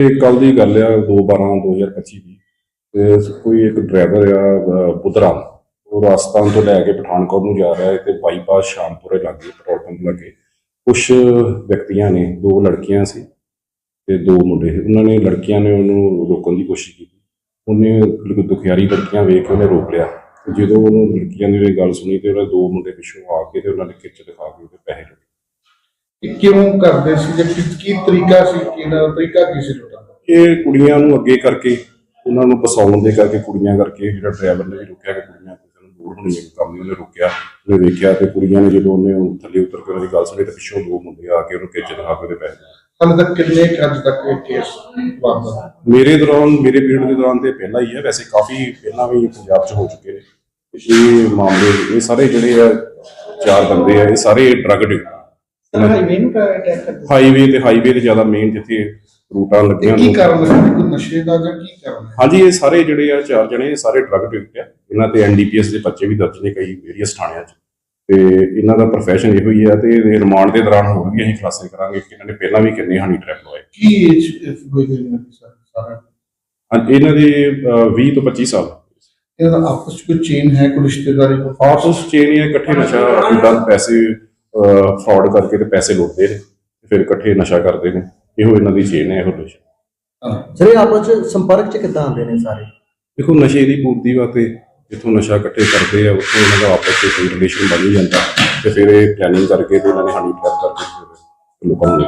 ਇਹ ਕੱਲ ਦੀ ਗੱਲ ਆ 2/12/2025 ਦੀ ਤੇ ਕੋਈ ਇੱਕ ਡਰਾਈਵਰ ਆ ਅਹ, ਬੁੱਧਰਾਮ ਉਹ ਰਾਜਸਥਾਨ ਤੋਂ ਲੈ ਕੇ ਪਠਾਨਕੋਟ ਨੂੰ ਜਾ ਰਿਹਾ ਹੈ ਤੇ ਬਾਈਪਾਸ ਸ਼ਾਮਪੁਰੇ ਲਾਗੇ ਪੈਟਰੋਲ ਪੰਪ ਲਾਗੇ। ਕੁਝ ਵਿਅਕਤੀਆਂ ਨੇ ਦੋ ਲੜਕੀਆਂ ਸੀ ਤੇ ਦੋ ਮੁੰਡੇ ਸੀ। ਉਹਨਾਂ ਨੇ ਲੜਕੀਆਂ ਨੇ ਉਹਨੂੰ ਰੋਕਣ ਦੀ ਕੋਸ਼ਿਸ਼ ਕੀਤੀ। ਉਹਨੇ ਦੁਖਿਆਰੀ ਲੜਕੀਆਂ ਵੇਖ ਕੇ ਉਹਨੇ ਰੋਕ ਲਿਆ। ਜਦੋਂ ਉਹਨੂੰ ਲੜਕੀਆਂ ਦੀ ਗੱਲ ਸੁਣੀ ਤੇ ਉਹਨੇ ਦੋ ਮੁੰਡੇ ਪਿੱਛੋਂ ਆ ਕੇ ਤੇ ਉਹਨਾਂ ਨੇ ਖਿੱਚ ਦਿਖਾ ਕੇ ਉਹਦੇ ਪੈਸੇ ਲੁੱਟੇ ਇਹ ਕਿਉਂ ਕਰਦੇ ਸੀ ਜਾਂ ਕੀ ਕੀ ਤਰੀਕਾ ਸੀ ਕਿਹਦਾ ਤਰੀਕਾ ਕੀ ਸੀ ਲੁੱਟਣ ਦਾ? ਇਹ ਕੁੜੀਆਂ ਨੂੰ ਅੱਗੇ ਕਰਕੇ ਉਹਨਾਂ ਨੂੰ ਫਸਾਉਣ ਦੇ ਕਰਕੇ ਕੁੜੀਆਂ ਕਰਕੇ ਜਿਹੜਾ ਡਰਾਈਵਰ ਨੇ ਵੀ ਰੋਕਿਆ ਕਿ ਕੁੜੀਆਂ ਕਿਸੇ ਨੂੰ ਦੂਰ ਹੋਣੀ ਹੈ ਕੰਮ ਨਹੀਂ ਉਹਨੇ ਰੋਕਿਆ। ਉਹਨੇ ਵੇਖਿਆ ਤੇ ਕੁੜੀਆਂ ਨੇ ਜਦੋਂ ਉਹਨੇ ਉਹ ਥੱਲੇ ਉਤਰ ਕੇ ਉਹਦੀ ਗੱਲ ਸੁਣੀ ਤੇ ਪਿੱਛੋਂ ਦੋ ਮੁੰਡੇ ਆ ਕੇ ਉਹਨੂੰ ਖਿੱਚ ਦਿਖਾ ਕੇ ਉਹਦੇ ਪੈਸੇ ਹਾਲੇ ਤੱਕ ਕਿੰਨੇ ਕੁ ਅੱਜ ਤੱਕ ਇਹ ਕੇਸ ਵਾਪਸ ਮੇਰੇ ਦੌਰਾਨ ਮੇਰੇ ਪੀਰੀਅਡ ਦੇ ਦੌਰਾਨ ਤੇ ਪਹਿਲਾਂ ਹੀ ਹੈ ਵੈਸੇ ਕਾਫੀ ਪਹਿਲਾਂ ਵੀ ਪੰਜਾਬ 'ਚ ਹੋ ਚੁੱਕੇ ਨੇ। ਇਹ ਮਾਮਲੇ ਇਹ ਸਾਰੇ ਜਿਹੜੇ ਆ ਚਾਰ ਬੰਦੇ ਆ ਇਹ ਸਾਰੇ ਡਰਗ ਡੇ ਹਾਈਵੇ ਨੂੰ ਅਟੈਕ ਕਰਦੇ ਹਾਈਵੇ ਤੇ ਹਾਈਵੇ ਤੇ ਜ਼ਿਆਦਾ ਮੇਨ ਜਿੱਥੇ ਰੂਟਾਂ ਲੱਗੀਆਂ ਕੀ ਕਾਰਨ ਹੈ? ਕੋਈ ਨਸ਼ੇ ਦਾ ਜਾਂ ਕੀ ਕਾਰਨ ਹੈ? ਹਾਂਜੀ ਇਹ ਸਾਰੇ ਜਿਹੜੇ ਆ ਚਾਰ ਜਣੇ ਇਹ ਸਾਰੇ ਡਰਗ ਅਡਿਕਟ ਆ। ਇਹਨਾਂ ਤੇ ਐਨਡੀਪੀਐਸ ਦੇ ਬੱਚੇ ਵੀ ਦਰਜ ਨੇ ਕਈ ਵੇਰੀਅਸ ਥਾਣਿਆਂ 'ਚ। ਤੇ ਇਹਨਾਂ ਦਾ profession ਇਹੋ ਹੀ ਆ ਤੇ ਇਹ ਰਿਮਾਂਡ ਦੇ ਦੌਰਾਨ ਹੋਰ ਵੀ ਅਸੀਂ ਖੁਲਾਸੇ ਕਰਾਂਗੇ ਕਿ ਇਹਨਾਂ ਨੇ ਪਹਿਲਾਂ ਵੀ ਕਿੰਨੇ ਹਨੀ ਟ੍ਰੈਪ ਲਵਾਏ। ਕੀ ਏਜ ਹੋਈ ਗਈ ਇਹਨਾਂ ਦੀ ਸਾਰੀ- ਸਾਰਾ? ਹਾਂਜੀ ਇਹਨਾਂ ਦੇ ਅਹ, 20 ਤੋਂ 25 ਸਾਲ। ਇਹਨਾਂ ਦਾ ਆਪਸ ਵਿੱਚ ਕੋਈ ਚੇਨ ਹੈ ਕੋਈ ਰਿਸ਼ਤੇਦਾਰੀ? ਕੋਈ ਆਪਸ ਚ ਇਹ ਨਹੀਂ ਇਕੱਠੇ ਨਸ਼ਾ ਇਦਾਂ ਪੈਸੇ ਫਰਾਡ ਕਰਕੇ ਤੇ ਪੈਸੇ ਲੁੱਟਦੇ ਨੇ ਤੇ ਫਿਰ ਇਕੱਠੇ ਨਸ਼ਾ ਕਰਦੇ ਨੇ। ਇਹੋ ਇਹਨਾਂ ਦੀ ਚੇਨ ਹੈ ਇਹੋ ਨਸ਼ਾ। ਹਾਂ। ਸਰ ਇਹ ਆਪਸ ਚ ਸੰਪਰਕ ਚ ਕਿੱਦਾਂ ਆਉਂਦੇ ਨੇ ਸਾਰੇ? ਦੇਖੋ ਨਸ਼ੇ ਦੀ ਪੂਰਤੀ ਵਾਸਤੇ ਜਿੱਥੋਂ ਨਸ਼ਾ ਇਕੱਠੇ ਕਰਦੇ ਆ ਉੱਥੋਂ ਇਹਨਾਂ ਦਾ ਆਪਸ ਵਿੱਚ ਕੋਈ ਰਿਲੇਸ਼ਨ ਬਣ ਜਾਂਦਾ। ਤੇ ਫਿਰ ਇਹ ਪਲੈਨਿੰਗ ਕਰਕੇ ਤੇ ਇਹਨਾਂ ਨੇ ਹਨੀ ਟ੍ਰੈਪ ਕਰਕੇ ਲੋਕਾਂ ਨੂੰ